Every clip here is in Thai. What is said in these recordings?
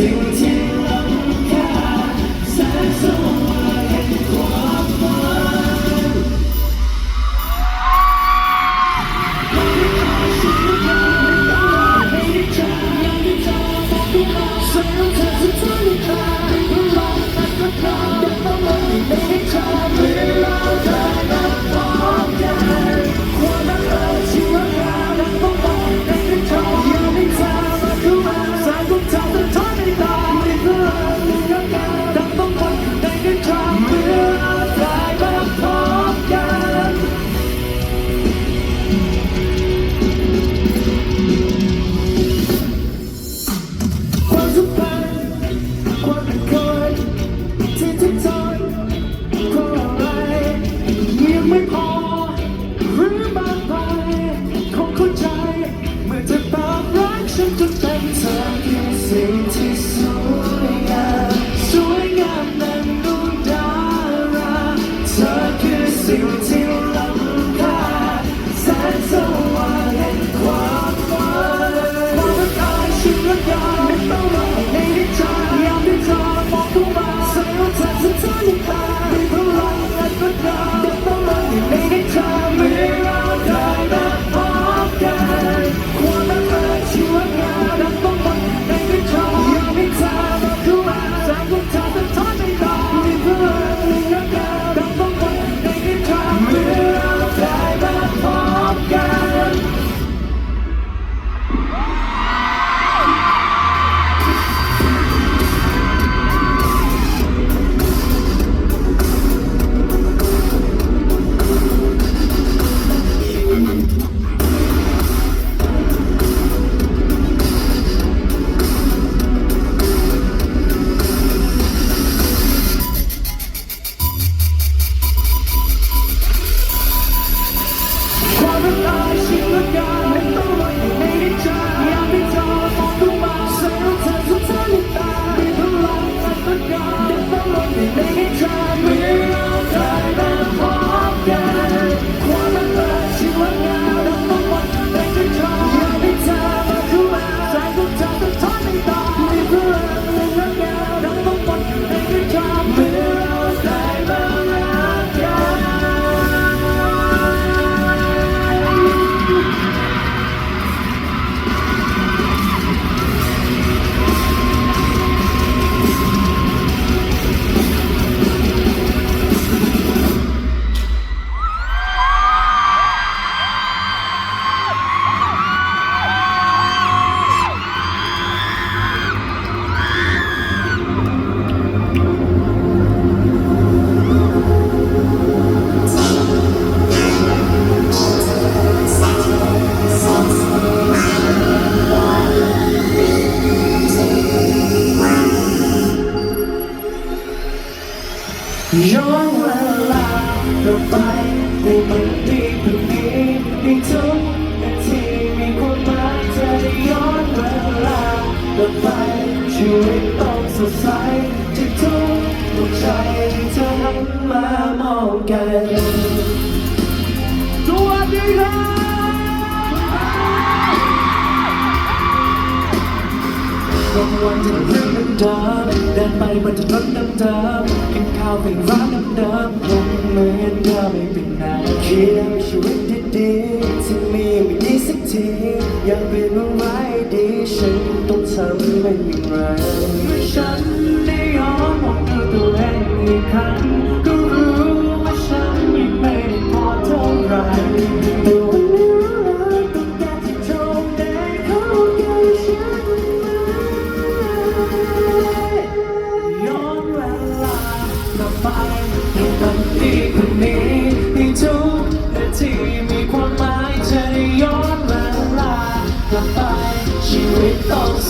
to สิ่งที่ ย้อนเวลาเราไปในวันดีพรุ่งนี้ในทุกนาทีมีความหมายจะได้ย้อนเวลาเราไปชีวิตต้องสดใสจะทุกทุกใจที่เธอหันมามองกัน งวนถึงเรื่องเดิมเดินไปบนถนนเดิมๆกินข้าวเป็นร้านเดิมๆคงเหมือนเดิไม่เป็นไรคิดถึงชีวิตดีๆที่มีไม่ดีสักทีอยากเป็นมันไว้ดีฉันต้องทำไม่มีไรเมื่อฉัน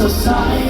society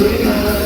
Sweet